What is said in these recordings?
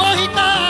mojita.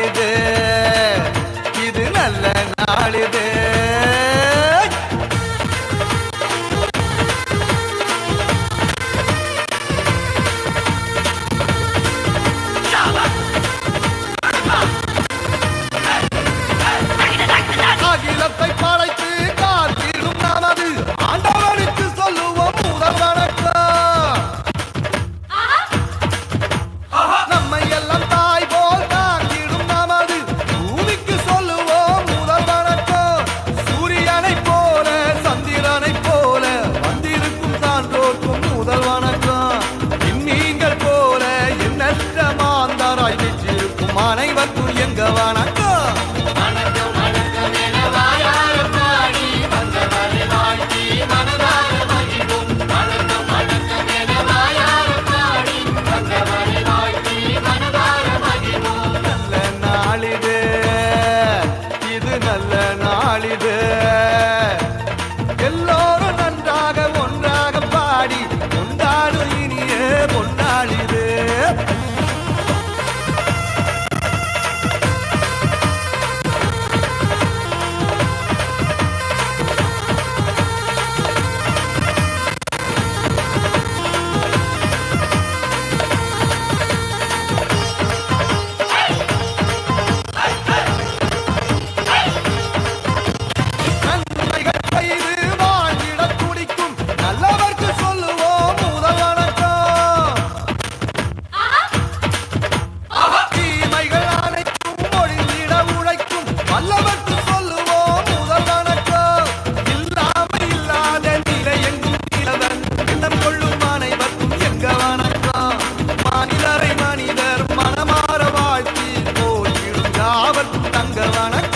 Bayraklar நாளிது எல்லோரும் நன்றாக ஒன்றாக பாடி கொண்டாடும் இனிய பொன்னாளிது. காவல் தங்க